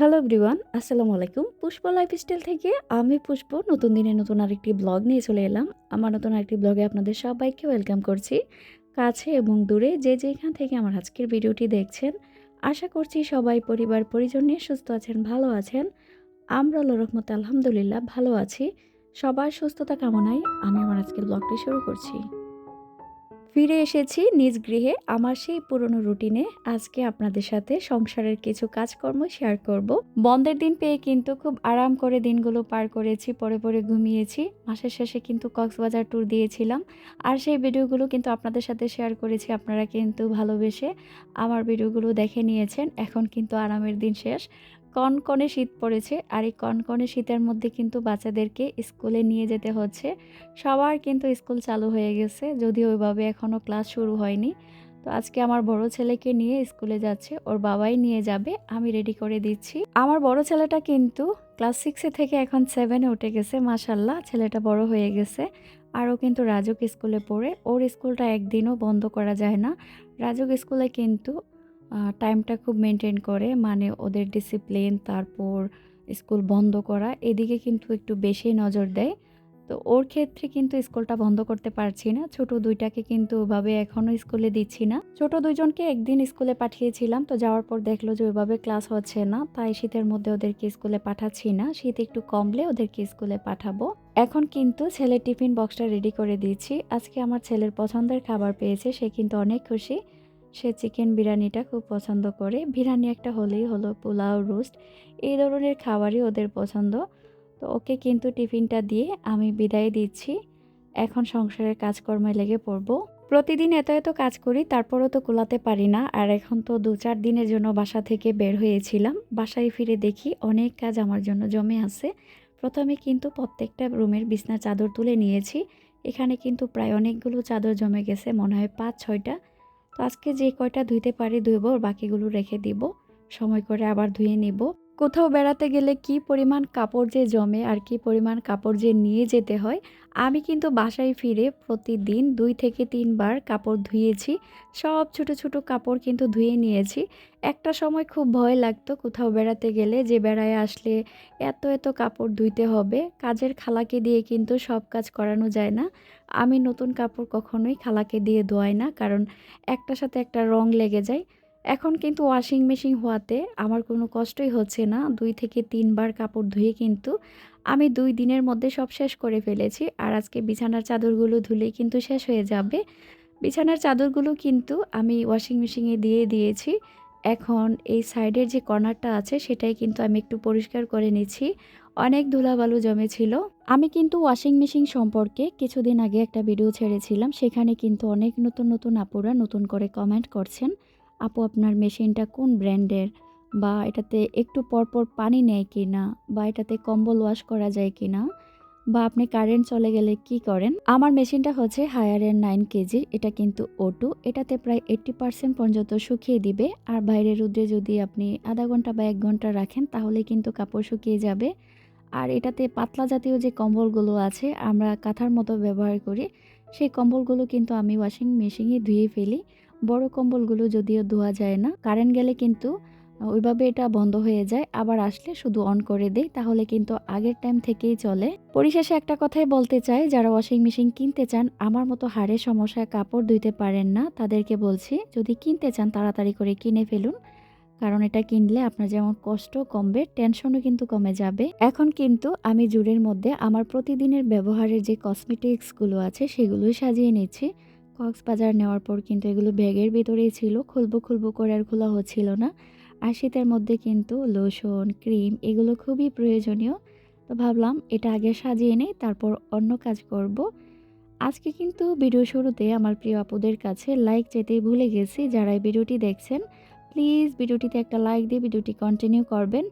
Hello everyone আসসালামু আলাইকুম। পুষ্প lifestyle থেকে আমি পুষ্প, নতুন দিনে নতুন আরেকটি ব্লগ নিয়ে চলে এলাম। আমার নতুন আরেকটি ব্লগে আপনাদের সবাইকে ওয়েলকাম করছি। কাছে এবং দূরে যে যেখান থেকে আমার আজকের ভিডিওটি দেখছেন, আশা করছি সবাই পরিবার পরিজন নিয়ে সুস্থ আছেন, ভালো আছেন। আমরা আল্লাহ রহমত আলহামদুলিল্লাহ ভালো আছি। সবার সুস্থতা কামনায় আমি আমার আজকের ব্লগটি শুরু করছি। ফিরে এসেছি নিজ গৃহে আমার সেই পুরনো রুটিনে। আজকে আপনাদের সাথে সংসারের কিছু কাজকর্ম শেয়ার করব। বন্ধের দিন পেয়ে কিন্তু খুব আরাম করে দিনগুলো পার করেছি পরে পরে ঘুমিয়েছি। মাসের শেষে কিন্তু কক্সবাজার ট্যুর দিয়েছিলাম। আর সেই ভিডিওগুলো কিন্তু আপনাদের সাথে শেয়ার করেছি, আপনারা কিন্তু ভালোবেসে আমার ভিডিওগুলো দেখে নিয়েছেন। এখন কিন্তু আরামের দিন শেষ। কনকনে শীত পড়েছে আর এই কনকনে শীতের মধ্যে কিন্তু বাচ্চাদেরকে স্কুলে নিয়ে যেতে হচ্ছে। সবার কিন্তু স্কুল চালু হয়ে গেছে, যদিও ওইভাবে এখনও ক্লাস শুরু হয়নি। তো আজকে আমার বড় ছেলেকে নিয়ে স্কুলে যাচ্ছে, ওর বাবাই নিয়ে যাবে, আমি রেডি করে দিচ্ছি। আমার বড় ছেলেটা কিন্তু ক্লাস সিক্সে থেকে এখন সেভেনে উঠে গেছে মাসাল্লাহ ছেলেটা বড় হয়ে গেছে। আরও কিন্তু রাজুক স্কুলে পড়ে, ওর স্কুলটা একদিনও বন্ধ করা যায় না। রাজুক স্কুলে কিন্তু টাইমটা খুব মেনটেন করে মানে ওদের ডিসিপ্লিন তারপর স্কুল বন্ধ করা, এদিকে কিন্তু একটু বেশি নজর দেয়। তো ওর ক্ষেত্রে কিন্তু স্কুলটা বন্ধ করতে পারছি না। ছোট দুইটাকে কিন্তু ওভাবে এখনও স্কুলে দিচ্ছি না। ছোট দুইজনকে একদিন স্কুলে পাঠিয়েছিলাম, তো যাওয়ার পর দেখল যে ওইভাবে ক্লাস হচ্ছে না, তাই শীতের মধ্যে ওদেরকে স্কুলে পাঠাচ্ছি না। শীত একটু কমলে ওদেরকে স্কুলে পাঠাবো। এখন কিন্তু ছেলের টিফিন বক্সটা রেডি করে দিয়েছি। আজকে আমার ছেলের পছন্দের খাবার পেয়েছে, সে কিন্তু অনেক খুশি। সে চিকেন বিরিয়ানিটা খুব পছন্দ করে। বিরিয়ানি একটা হলেই হলো পোলাও রোস্ট। এই ধরনের খাবারই ওদের পছন্দ। তো ওকে কিন্তু টিফিনটা দিয়ে আমি বিদায় দিচ্ছি। এখন সংসারের কাজকর্মে লেগে পড়ব। প্রতিদিন এত এত কাজ করি, তারপরও তো কোলাতে পারি না। আর এখন তো দু চার দিনের জন্য বাসা থেকে বের হয়েছিলাম। বাসায় ফিরে দেখি অনেক কাজ আমার জন্য জমে আছে। প্রথমে কিন্তু প্রত্যেকটা রুমের বিছনা চাদর তুলে নিয়েছি। এখানে কিন্তু প্রায় অনেকগুলো চাদর জমে গেছে, মনে হয় পাঁচ ছয়টা। তো আজকে যে কয়টা ধুইতে পারি ধুইব, বাকিগুলো রেখে দিব। সময় করে আবার ধুয়ে নিব। কোথাও বেড়াতে গেলে কি পরিমাণ কাপড় যে জমে আর কি পরিমাণ কাপড় যে নিয়ে যেতে হয়, আমি কিন্তু বাসায় ফিরে প্রতিদিন দুই থেকে তিনবার কাপড় ধুয়েছি। সব ছোট ছোট কাপড় কিন্তু ধুয়ে নিয়েছি। একটা সময় খুব ভয় লাগতো কোথাও বেড়াতে গেলে যে বেড়ায় আসলে এত এত কাপড় ধুইতে হবে, কাজের খালাকে দিয়ে কিন্তু সব কাজ করানো যায় না। আমি নতুন কাপড় কখনোই খালাকে দিয়ে ধোয়াই না, কারণ একটার সাথে একটা রং লেগে যায়। এখন কিন্তু ওয়াশিং মেশিন হওয়াতে আমার কোনো কষ্টই হচ্ছে না। দুই থেকে তিনবার কাপড় ধুয়ে কিন্তু আমি দুই দিনের মধ্যে সব শেষ করে ফেলেছি। আর আজকে বিছানার চাদরগুলো ধুলেই কিন্তু শেষ হয়ে যাবে। বিছানার চাদরগুলো কিন্তু আমি ওয়াশিং মেশিনে দিয়ে দিয়েছি। এখন এই সাইডের যে কর্নারটা আছে, সেটাই কিন্তু আমি একটু পরিষ্কার করে নিচ্ছি। অনেক ধুলাবালু জমেছিল। আমি কিন্তু ওয়াশিং মেশিন সম্পর্কে কিছুদিন আগে একটা ভিডিও ছেড়েছিলাম। সেখানে কিন্তু অনেক নতুন নতুন আপুরা নতুন করে কমেন্ট করছেন। আপু আপনার মেশিনটা কোন ব্র্যান্ডের? বা এটাতে একটু পরপর পানি নেয় কি না বা এটাতে কম্বল ওয়াশ করা যায় কি না বা আপনি কারেন্ট চলে গেলে কি করেন? আমার মেশিনটা হচ্ছে হায়ারের নাইন কেজি এটা কিন্তু ওটু এটাতে প্রায় এইট্টি পার্সেন্ট পর্যন্ত শুকিয়ে দিবে। আর বাইরে রোদ্রে যদি আপনি আধা ঘণ্টা বা এক ঘণ্টা রাখেন, তাহলে কিন্তু কাপড় শুকিয়ে যাবে। আর এটাতে পাতলা জাতীয় যে কম্বলগুলো আছে, আমরা কাঁথার মতো ব্যবহার করি, সেই কম্বলগুলো কিন্তু আমি ওয়াশিং মেশিনে ধুয়ে ফেলি। বড় কম্বলগুলো যদিও ধোয়া যায় না, কারেন্ট গেলে কিন্তু ওইভাবে এটা বন্ধ হয়ে যায়। আবার আসলে শুধু অন করে দেই, তাহলে কিন্তু আগের টাইম থেকেই চলে। পরিশেষে একটা কথাই বলতে চাই, যারা ওয়াশিং মেশিন কিনতে চান, আমার মতো হাড়ের সমস্যায় কাপড় ধুইতে পারেন না। তাদেরকে বলছি, যদি কিনতে চান, তাড়াতাড়ি করে কিনে ফেলুন। কারণ এটা কিনলে আপনার যেমন কষ্ট কমবে টেনশনও কিন্তু কমে যাবে। এখন কিন্তু আমি জুড়ের মধ্যে আমার প্রতিদিনের ব্যবহারের যে কসমেটিক্সগুলো আছে, সেগুলোই সাজিয়ে নিচ্ছি। কক্সবাজার নেওয়ার পর কিন্তু এগুলো ব্যাগের ভিতরেই ছিল। খুলবো খুলবো করে আর খোলা হচ্ছিল না। আর শীতের মধ্যে কিন্তু লোশন, ক্রিম এগুলো খুবই প্রয়োজনীয়। তো ভাবলাম এটা আগে সাজিয়ে নেই, তারপর অন্য কাজ করব। আজকে কিন্তু ভিডিও শুরুতে আমার প্রিয় আপুদের কাছে লাইক যেতেই ভুলে গেছি, যারা এই ভিডিওটি দেখছেন, প্লিজ ভিডিওটিতে একটা লাইক দিয়ে ভিডিওটি কন্টিনিউ করবেন।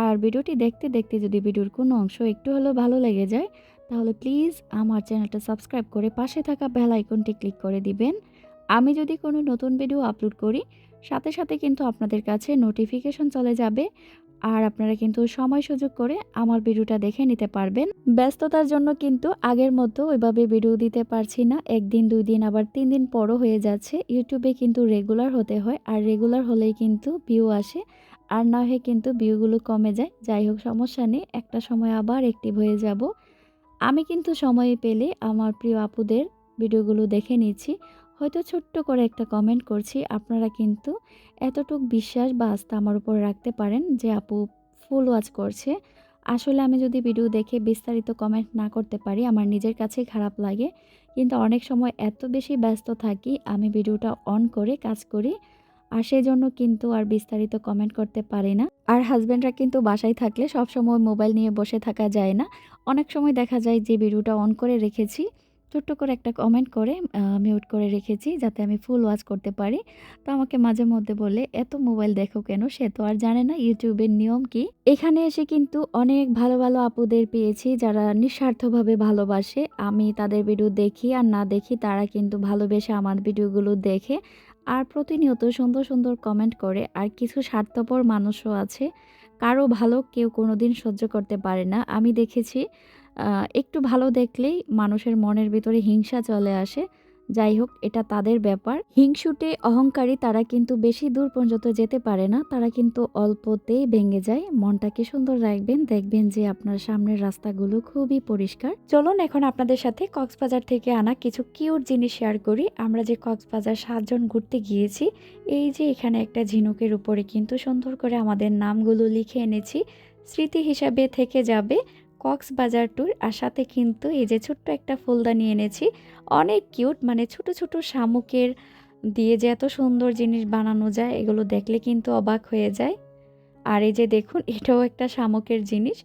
আর ভিডিওটি দেখতে দেখতে যদি ভিডিওর কোনো অংশ একটু হলেও ভালো লেগে যায় তাহলে প্লিজ আমার চ্যানেলটা সাবস্ক্রাইব করে পাশে থাকা বেল আইকনটি ক্লিক করে দিবেন। আমি যদি কোনো নতুন ভিডিও আপলোড করি, সাথে সাথে কিন্তু আপনাদের কাছে নোটিফিকেশন চলে যাবে আর আপনারা কিন্তু সময় সুযোগ করে আমার ভিডিওটা দেখে নিতে পারবেন। ব্যস্ততার জন্য কিন্তু আগের মতো ওইভাবে ভিডিও দিতে পারছি না। একদিন, দুই দিন, আবার তিন দিন পরও হয়ে যাচ্ছে। ইউটিউবে কিন্তু রেগুলার হতে হয় আর রেগুলার হলেই কিন্তু ভিউ আসে আর না হয়ে কিন্তু ভিউগুলো কমে যায়। যাই হোক, সমস্যা নেই। একটা সময় আবার অ্যাক্টিভ হয়ে যাব। আমি কিন্তু সময় পেলে আমার প্রিয় আপুদের ভিডিওগুলো দেখে নিচ্ছি হয়তো ছোট্ট করে একটা কমেন্ট করছি। আপনারা কিন্তু এতটুক বিশ্বাস বা আস্থা আমার উপর রাখতে পারেন যে আপু ফুল ওয়াচ করছে। আসলে আমি যদি ভিডিও দেখে বিস্তারিত কমেন্ট না করতে পারি, আমার নিজের কাছেই খারাপ লাগে। কিন্তু অনেক সময় এত বেশি ব্যস্ত থাকি, আমি ভিডিওটা অন করে, কাজ করি আর সেই জন্য কিন্তু আর বিস্তারিত কমেন্ট করতে পারি না। আর হাজব্যান্ডরা কিন্তু বাসায় থাকলে সব সময় মোবাইল নিয়ে বসে থাকা যায় না। অনেক সময় দেখা যায় যে ভিডিওটা অন করে রেখেছি, ছোট্ট করে একটা কমেন্ট করে মিউট করে রেখেছি যাতে আমি ফুল ওয়াচ করতে পারি। তো আমাকে মাঝে মধ্যে বলে, এত মোবাইল দেখো কেন? সে তো আর জানে না ইউটিউবের নিয়ম কি? এখানে এসে কিন্তু অনেক ভালো ভালো আপুদের পেয়েছি যারা নিঃস্বার্থভাবে ভালোবাসে। আমি তাদের ভিডিও দেখি আর না দেখি তারা কিন্তু ভালোবেসে আমার ভিডিওগুলো দেখে। আর প্রতিনিয়ত সুন্দর সুন্দর কমেন্ট করে, আর কিছু স্বার্থপর মানুষও আছে। কারও ভালো কেউ কোনো দিন সহ্য করতে পারে না। আমি দেখেছি একটু ভালো দেখলেই মানুষের মনের ভিতরে হিংসা চলে আসে। যাই হোক, এটা তাদের ব্যাপার। হিংসুটে, অহংকারী, তারা কিন্তু বেশি দূর পর্যন্ত যেতে পারে না। তারা কিন্তু অল্পতেই ভেঙে যায়। মনটাকে সুন্দর রাখবেন, দেখবেন যে আপনার সামনের রাস্তাগুলো খুবই পরিষ্কার। চলুন এখন আপনাদের সাথে কক্সবাজার থেকে আনা কিছু কিউট জিনিস শেয়ার করি। আমরা যে কক্সবাজার সাতজন ঘুরতে গিয়েছি, এই যে এখানে একটা ঝিনুকের উপরে কিন্তু সুন্দর করে আমাদের নামগুলো লিখে এনেছি। স্মৃতি হিসাবে থেকে যাবে। কক্সবাজার ট্যুর আর সাথে কিন্তু এই যে ছোট্ট একটা ফুলদানি এনেছি। অনেক কিউট মানে ছোট ছোট শামুকের দিয়ে যে এত সুন্দর জিনিস বানানো যায়, এগুলো দেখলে কিন্তু অবাক হয়ে যায়। আর এই যে দেখুন, এটাও একটা শামুকের জিনিস।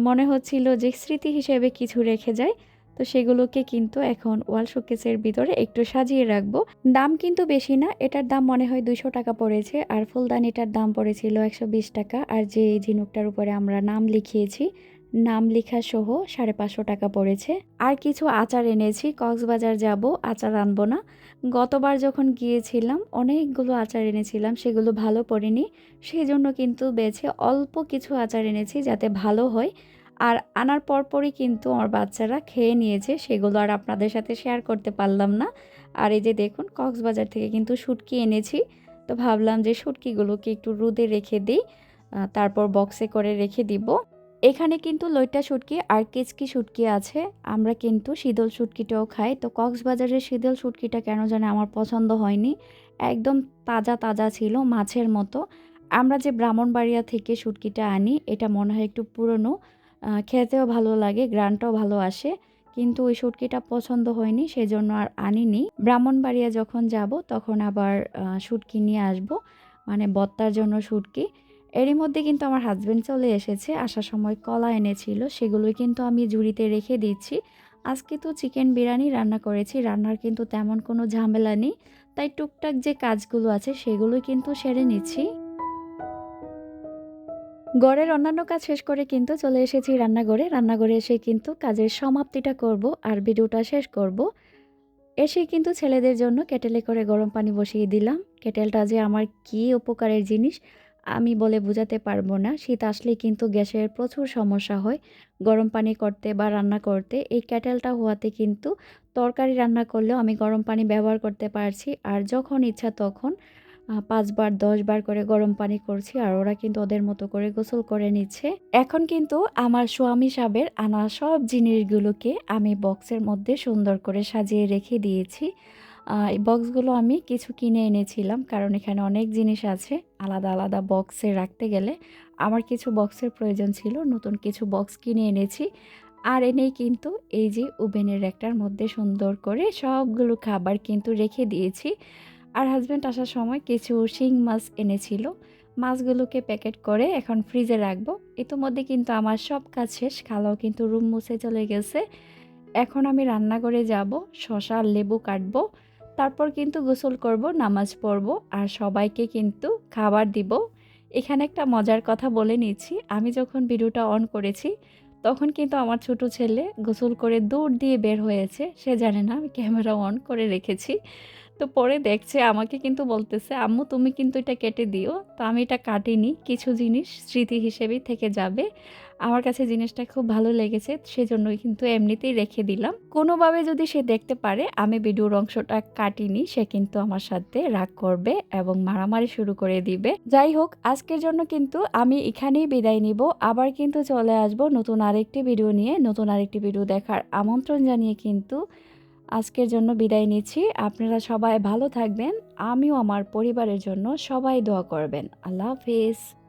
মনে হচ্ছিল যে স্মৃতি হিসেবে কিছু রেখে যায়। তো সেগুলোকে কিন্তু এখন ওয়াল শোকেসের ভিতরে একটু সাজিয়ে রাখব। দাম কিন্তু বেশি না, এটার দাম মনে হয় দুইশো টাকা পড়েছে আর ফুলদানিটার দাম পড়েছিল একশো বিশ টাকা। আর যে ঝিনুকটার উপরে আমরা নাম লিখিয়েছি নাম লেখা সহ সাড়ে পাঁচশো টাকা পড়েছে। আর কিছু আচার এনেছি, কক্সবাজার যাব, আচার আনব না। গতবার যখন গিয়েছিলাম, অনেকগুলো আচার এনেছিলাম, সেগুলো ভালো পড়েনি। সেই জন্য কিন্তু বেছে অল্প কিছু আচার এনেছি যাতে ভালো হয়। আর আনার পরপরই কিন্তু আমার বাচ্চারা খেয়ে নিয়েছে, সেগুলো আর আপনাদের সাথে শেয়ার করতে পারলাম না। আর এই যে দেখুন, কক্সবাজার থেকে কিন্তু শুটকি এনেছি। তো ভাবলাম যে শুটকিগুলোকে একটু রোদে রেখে দিই তারপর বক্সে করে রেখে দিব। এখানে কিন্তু লইটা শুটকি আর কেচকি শুটকি আছে। আমরা কিন্তু শীতল শুটকিটাও খাই। তো কক্সবাজারের শীতল শুটকিটা কেন জানে আমার পছন্দ হয়নি। একদম তাজা তাজা ছিল, মাছের মতো। আমরা যে ব্রাহ্মণবাড়িয়া থেকে শুটকিটা আনি, এটা মনে হয় একটু পুরনো। খেতেও ভালো লাগে, গ্রানটাও ভালো আসে। কিন্তু ওই শুটকিটা পছন্দ হয়নি, সেজন্য আর আনিনি। ব্রাহ্মণবাড়িয়া যখন যাব, তখন আবার শুটকি নিয়ে আসব। মানে বত্তার জন্য শুটকি। এরই মধ্যে কিন্তু আমার হাজব্যান্ড চলে এসেছে, আসার সময় কলা এনেছিল, সেগুলোই কিন্তু আমি জুড়িতে রেখে দিচ্ছি। আজকে তো চিকেন বিরিয়ানি রান্না করেছি, রান্নার কিন্তু তেমন কোনো ঝামেলা নেই, তাই টুকটাক যে কাজগুলো আছে সেগুলোই কিন্তু সেরে নিচ্ছি। গড়ের অন্যান্য কাজ শেষ করে কিন্তু চলে এসেছি রান্নাঘরে রান্নাঘরে এসে কিন্তু কাজের সমাপ্তিটা করব আর ভিডিওটা শেষ করব। এসে কিন্তু ছেলেদের জন্য কেটেলে করে গরম পানি বসিয়ে দিলাম, কেটেলটা যে আমার কি উপকারের জিনিস আমি বলে বোঝাতে পারব না। শীত আসলে কিন্তু গ্যাসের প্রচুর সমস্যা হয়। গরম পানি করতে বা রান্না করতে এই ক্যাটেলটা হওয়াতে কিন্তু তরকারি রান্না করলেও আমি গরম পানি ব্যবহার করতে পারছি। আর যখন ইচ্ছা তখন পাঁচবার, দশবার করে গরম পানি করছি আর ওরা কিন্তু ওদের মতো করে গোসল করে নিচ্ছে। এখন কিন্তু আমার স্বামী সাবের আনা সব জিনিসগুলোকে আমি বক্সের মধ্যে সুন্দর করে সাজিয়ে রেখে দিয়েছি। এই বক্সগুলো আমি কিছু কিনে এনেছিলাম, কারণ এখানে অনেক জিনিস আছে আলাদা আলাদা বক্সে রাখতে গেলে। আমার কিছু বক্সের প্রয়োজন ছিল, নতুন কিছু বক্স কিনে এনেছি। আর এনেই কিন্তু এই যে ওভেনের একটার মধ্যে সুন্দর করে সবগুলো খাবার কিন্তু রেখে দিয়েছি। আর হাজব্যান্ড আসার সময় কিছু শিং মাছ এনেছিল। মাছগুলোকে প্যাকেট করে এখন ফ্রিজে রাখব। ইতিমধ্যে কিন্তু আমার সব কাজ শেষ, খালাও কিন্তু রুম মুছে চলে গেছে। এখন আমি রান্নাঘরে যাব, শশা লেবু কাটবো। তারপর কিন্তু গোসল করব, নামাজ পড়ব আর সবাইকে কিন্তু খাবার দিব। এখানে একটা মজার কথা বলে নিচ্ছি। আমি যখন ভিডিওটা অন করেছি, তখন কিন্তু আমার ছোট ছেলে গোসল করে দৌড় দিয়ে বের হয়েছে। সে জানে না আমি ক্যামেরা অন করে রেখেছি। তো পরে দেখছে, আমাকে কিন্তু বলতেছে, আম্মু, তুমি কিন্তু এটা কেটে দিও। তো আমি এটা কাটিনি। কিছু জিনিস স্মৃতি হিসেবেই থেকে যাবে। আমার কাছে জিনিসটা খুব ভালো লেগেছে, সেজন্যই কিন্তু এমনিতেই রেখে দিলাম। কোনোভাবে যদি সে দেখতে পারে, আমি ভিডিওর অংশটা কাটিনি, সে কিন্তু আমার সাথে রাগ করবে এবং মারামারি শুরু করে দিবে। যাই হোক, আজকের জন্য কিন্তু আমি এখানেই বিদায় নিব। আবার কিন্তু চলে আসব নতুন আরেকটি ভিডিও নিয়ে। নতুন আরেকটি ভিডিও দেখার আমন্ত্রণ জানিয়ে কিন্তু আজকের জন্য বিদায় নিচ্ছি। আপনারা সবাই ভালো থাকবেন। আমিও আমার পরিবারের জন্য সবাই দোয়া করবেন। আল্লাহ হাফিজ।